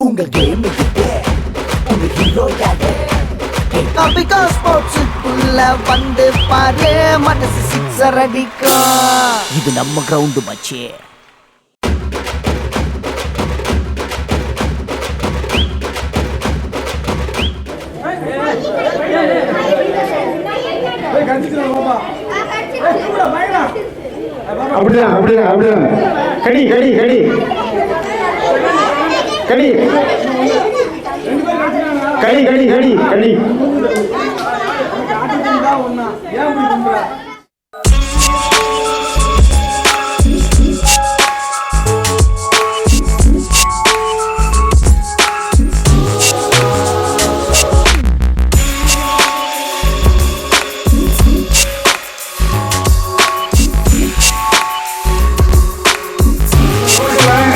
உங்கள் கேம் உங்கள் ஹீரோ யாரு கபிகா ஸ்போர்ட்ஸுக்குள்ள வந்து பாரு. மனசு சிக்ஸர் அடிக்கும் இது நம்ம கிரவுண்டு மச்சே அப்படிதான் அப்படிதான் அப்படிதான். கடி கடி கடி. கடி கடி கடி கடி கடி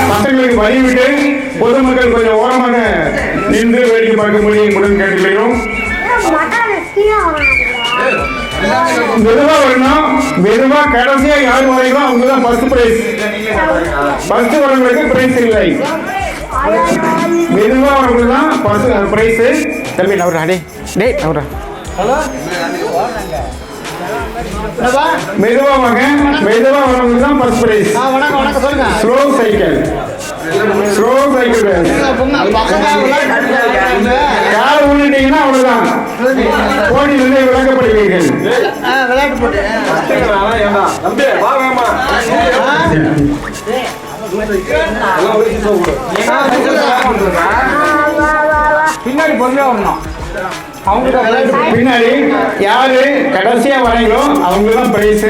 பசங்களுக்கு வழி பொதுமக்கள் கொஞ்சம் ஓரமாக நின்று வேடிக்கை பார்க்கும்படி உடன் கேட்டுக்கொள்கிறோம். மெதுவா வரணும் மெதுவா கடைசியா யார் வரைக்கும் அவங்க தான் ஃபர்ஸ்ட் பிரைஸ் ஃபர்ஸ்ட் வரவங்களுக்கு பிரைஸ் இல்லை. மெதுவா வரவங்களுக்கு தான் ஃபர்ஸ்ட் பிரைஸ் தம்பி நவரா டே டே நவரா. மெதுவா வாங்க. மெதுவா வரவங்களுக்கு தான் first prize slow cycle slow cycle car ஊனிட்டீங்கன்னா அவ்வளவுதான். போட்டியிலிருந்து விளக்கப்படுவீர்கள். விளையாட்டு பின்னாடி பொறுமையா வரணும். பின்னாடி யாரு கடைசியா வரீங்களோ அவங்க தான் பிரைஸ்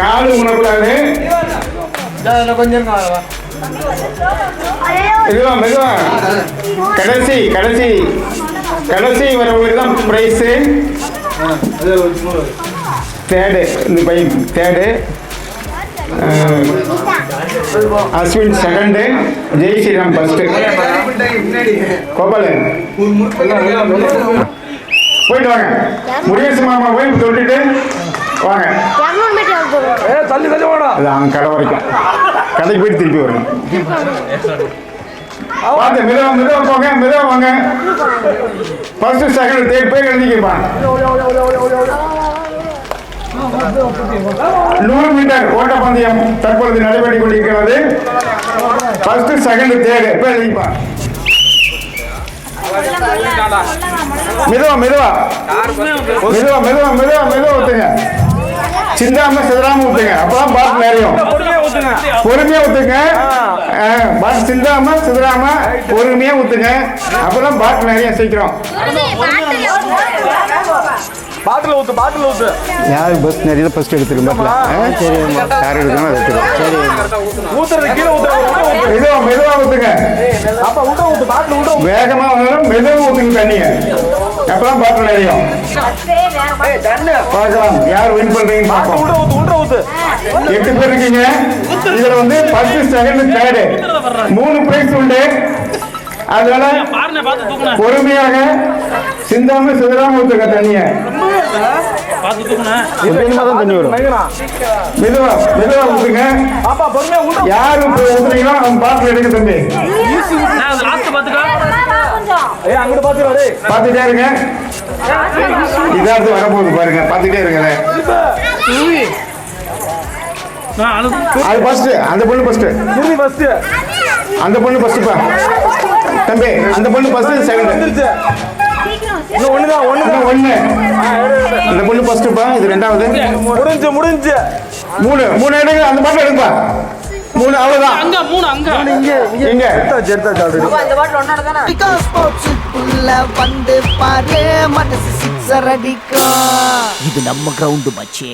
காலு உணக்கூடாது கொஞ்சம் மெதுவா மெதுவா. கடைசி கடைசி. கடைசி வரவங்களுக்கு தான் பிரைஸ் தேர்டு இந்த பையன் third Ashwin second Jai Sriram first Gopalan. போயிட்டு வாங்க. முருகேசு மாமா போய் தொட்டுட்டு வாங்க. இரநூறு மீட்டர் தூரம் அது அவன் கடை வரைக்கும். கடைக்கு போயிட்டு திருப்பி வரணும். பார்த்து மெதுவா மெதுவா போங்க மெதுவா வாங்க. ஃபர்ஸ்ட் செகண்ட் தேர்ட் எழுதிக்கப்பா நூறு மீட்டர் ஓட்டப்பந்தயம் தற்பொழுது நடைபெற்றுக் கொண்டிருக்கிறது. ஃபர்ஸ்ட் செகண்ட் தேர்ட் போய் எழுதிப்பா? மெதுவா மெதுவா. மெதுவா மெதுவா மெதுவா மெதுவா ஊத்துங்க சிந்தாம சிதறாம ஊத்துங்க. அப்பதான் பாட்டு நிறையும் பொறுமையா ஊத்துங்க. பாட்டு சிந்தாம சிதறாம பொறுமையா ஊத்துங்க. அப்பதான் பாட்டு நிறைய சீக்கிரம். பாட்டில் ஊத்து. பாட்டில் ஊத்து யார் பஸ் நிறைய ஃபர்ஸ்ட் சரி யார் எடுக்கணும் அதை எடுத்துரும் சரி ஊத்துறது கீழே ஊத்துறது மெதுவா மெதுவா ஊத்துங்க. அப்பா உள்ள ஊத்து பாட்டில் உள்ள வேகமா வந்தாலும் மெதுவா ஊத்துங்க தண்ணிய. அப்பதான் பாட்டு நிறையும் பார்க்கலாம். யார் வின் பண்றீங்கன்னு பார்ப்போம். எட்டு பேர் இருக்கீங்க. இதுல வந்து ஃபர்ஸ்ட் செகண்ட் தேர்டு மூணு பிரைஸ் உண்டு. அதனால பொறுமையாக சிந்தாம சிதறாம ஊத்துங்க தண்ணிய. மெதுவா மெதுவா ஊத்துங்க. யாரு ஊத்துறீங்களோ அவங்க பாட்டில் எடுக்க தம்பி. அங்கிட்டு பாத்துடா டேய். பார்த்துட்டே இருங்க. இதாட்டு வரப்போகுது பாருங்க. பார்த்துட்டே இருங்க அது ஃபர்ஸ்ட் அந்த பொண்ணு ஃபர்ஸ்ட் ஃபர்ஸ்ட் அந்த பொண்ணு ஃபர்ஸ்ட்ப்பா தம்பி அந்த பொண்ணு ஃபர்ஸ்ட் செகண்ட் வந்துருச்சு. இன்னும் ஒண்ணுதான் ஒண்ணுதான். ஒண்ணு. அந்த பொண்ணு ஃபர்ஸ்ட்ப்பா இது ரெண்டாவது. முடிஞ்சு முடிஞ்சு மூணு மூணு எடுங்க அந்த பாட்டு எடுங்கப்பா மூணு அவ்வளவுதான். அங்க மூணு அங்க. இங்க எடுத்தாச்சு எடுத்தாச்சு ஆல்ரெடி கபிகா ஸ்போர்ட்ஸுக்குள்ள வந்து பாரு மனசு சிக்ஸர் அடிக்கும். இது நம்ம கிரவுண்டு மச்சே.